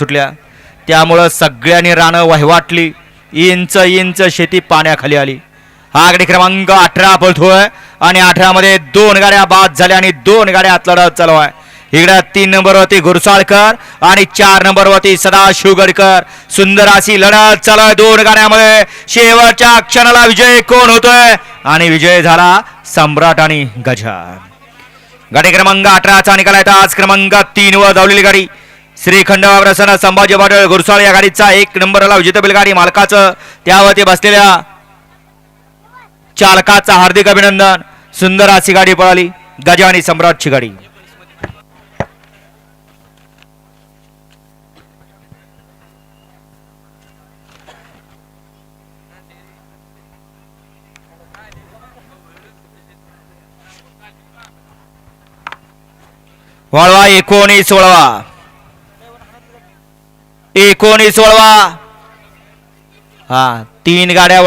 सुटल्या. त्यामुळं सगळ्यांनी रानं वहिवाटली. इंच इंच शेती पाण्याखाली आली. हा गडी क्रमांक अठरा पळतोय आणि अठरामध्ये दोन गाड्या बाद झाल्या आणि दोन गाड्या आत लढत चालू आहे इकडे तीन नंबरवरती घुरसाळकर आणि चार नंबरवरती सदाशिव गडकर. सुंदर अशी लढत चालू आहे दोन गाड्यामध्ये शेवटच्या क्षणाला विजय कोण होतोय? आणि विजय झाला सम्राट आणि गजा गाडी क्रमांक अठराचा निकाल आहे. आज क्रमांक तीन वर धावलेली गाडी. श्रीखंड प्रसन्न संभाजी पाटील घुरसाळ या गाडीचा एक नंबरला विजेता बैलगाडी मालकाचं त्यावरती बसलेल्या चालकाचं हार्दिक अभिनंदन. सुंदर अशी गाडी पळाली गजा आणि सम्राटची गाडी. वळवा एकोणीस वळवा. एकोणीस वळवा. हा तीन गाड्या